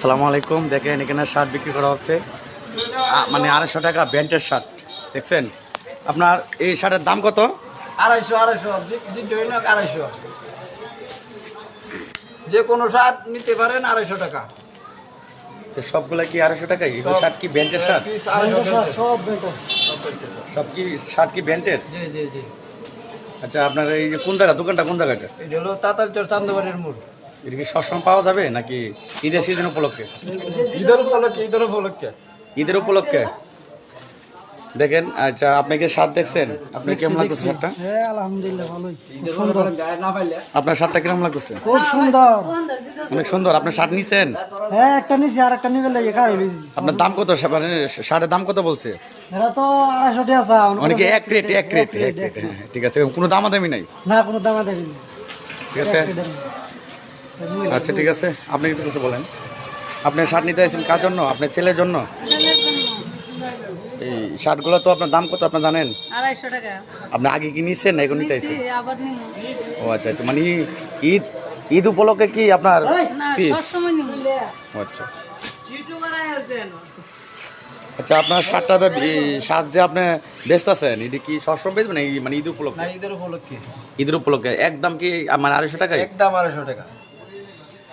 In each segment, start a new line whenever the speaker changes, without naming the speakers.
আসসালামু আলাইকুম। দেখেন এখানে শার্ট বিক্রি করা হচ্ছে। মানে আড়াইশো টাকা ব্যান্ডের শার্ট। দেখছেন? আপনার এই শার্টের দাম কত?
আড়াইশো আড়াইশো। আড়াইশো। যে কোনো শার্ট নিতে পারেন আড়াইশো টাকা।
তো সবগুলা কি আড়াইশো টাকাই? এগুলো শার্ট কি ব্যান্ডের শার্ট?
টাকা।
সব কি শার্ট কি ব্যান্ডের?
জি জি জি।
আচ্ছা আপনার এই যে কোন জায়গা দোকানটা কোন জায়গাটা?
এটা হলো তাতালচর চান্দবাড়ির মোড়।
এটা কি সবসময় পাওয়া যাবে নাকি ঈদের সিজন উপলক্ষে?
ঈদের উপলক্ষে ঈদের উপলক্ষে।
ঈদের উপলক্ষে? দেখেন আচ্ছা আপনি কি শার্ট দেখছেন? আপনি কেমন লাগতেছে শার্টটা?
হ্যাঁ আলহামদুলিল্লাহ ভালোই।
আপনার শার্টটা কীরকম লাগতেছে?
খুব সুন্দর।
অনেক সুন্দর। আপনার শার্ট নিছেন?
হ্যাঁ একটা নিছি আর একটা নিবে লাগে খাই
আপনার দাম কত? মানে দাম কত বলছে?
এরা তো আড়াইশো টাকা চা
অনেকে এক রেট এক রেট ঠিক আছে কোনো দামাদামি নাই?
না কোনো দামা দেবেন
ঠিক আছে? আচ্ছা ঠিক আছে। আপনি কিছু কিছু বলেন। আপনি শার্ট নিতে আসছেন কার জন্য? আপনার ছেলের জন্য? এই শার্টগুলো তো আপনার দাম কত আপনার জানেন?
আড়াইশো টাকা।
আপনি আগে কি নিচ্ছেন না এখন নিতে আসছেন ও আচ্ছা আচ্ছা মানে ঈদ ঈদ উপলক্ষে কি আপনার আচ্ছা। আচ্ছা আপনার শার্টটা তো শার্ট যে আপনি ব্যস্ত আছেন এটা কি সবসময় বেচবেন এই মানে ঈদ উপলক্ষে?
ঈদের উপলক্ষে।
ঈদের উপলক্ষে। একদম কি মানে আড়াইশো টাকা
একদম আড়াইশো টাকা।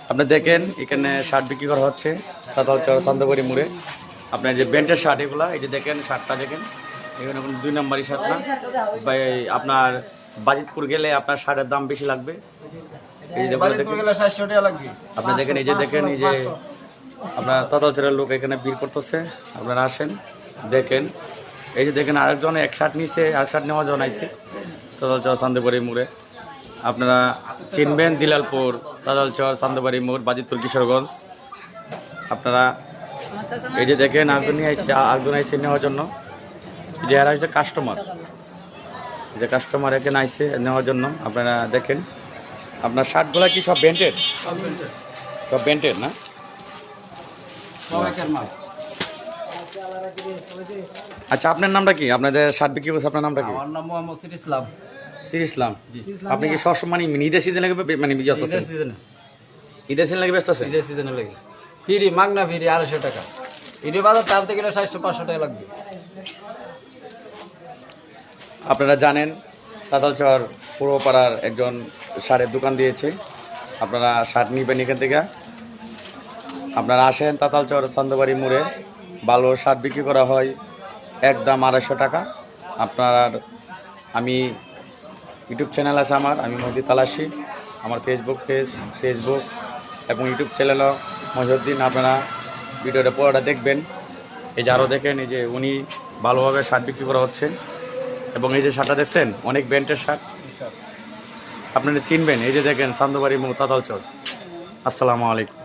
আপনি দেখেন এখানে শার্ট বিক্রি করা হচ্ছে। সাতাল চর চন্দ্রবাড়ি মোড়ে। আপনার যে ব্যান্ডের শার্ট এগুলা এই যে দেখেন শার্টটা দেখেন এখানে কোনো দুই নাম্বারই শার্ট না। আপনার বাজিতপুর গেলে আপনার শার্টের দাম বেশি লাগবে। আপনি দেখেন এই যে দেখেন এই যে আপনার তদালচরের লোক এখানে ভিড় করতেছে। আপনারা আসেন দেখেন। এই যে দেখেন আরেকজন এক শার্ট নিচ্ছে আর শার্ট নেওয়া জন আইছে তদালচর চান্দবাড়ি মোড়ে। আপনারা চিনবেন দিলালপুর তদালচর চান্দবাড়ি মোড় বাজিতপুর কিশোরগঞ্জ। আপনারা এই যে দেখেন আইছে আরেকজন আইছে নেওয়ার জন্য। যে এরা হচ্ছে কাস্টমার যে কাস্টমার এখানে আইছে নেওয়ার জন্য। আপনারা দেখেন আপনার শার্টগুলো কি সব বেন্টেড সব বেন্টেড না? আচ্ছা আপনার নামটা কি? আপনাদের শার্ট বিক্রি করছে আপনার নামটা কি?
আমার নাম মোহাম্মদ ইসলাম
সির ইসলাম। আপনি কি সবসময় মানে ঈদের সিজন লাগে বে- মানে
ঈদের সিজনে
ঈদের সিজন লাগে ব্যস্ত আছেন?
ঈদের সিজনে লাগে। ফিরি মাগনা ফিরি আড়াইশো টাকা। ঈদের বাজার টানতে গেলে সাতশো পাঁচশো টাকা লাগবে।
আপনারা জানেন তাতালচর পূর্বপাড়ার একজন সারের দোকান দিয়েছে। আপনারা শার্ট নিবেন এখান থেকে। আপনারা আসেন তাতালচর চন্দ্রবাড়ি মোড়ে। ভালো শার্ট বিক্রি করা হয়। একদম আড়াইশো টাকা। আপনার আমি ইউটিউব চ্যানেল আছে আমার আমি মহিদি তালাসি আমার ফেসবুক পেজ ফেসবুক এবং ইউটিউব চ্যানেলও মহিউদ্দিন আপনারা ভিডিওটা পুরোটা দেখবেন। এই যে আরও দেখেন এই যে উনি ভালোভাবে শার্ট বিক্রি করা হচ্ছে। এবং এই যে শার্টটা দেখছেন অনেক ব্র্যান্ডের শার্ট। আপনারা চিনবেন এই যে দেখেন চান্দবাড়ি মৌ তাতালচর আসসালামু আলাইকুম।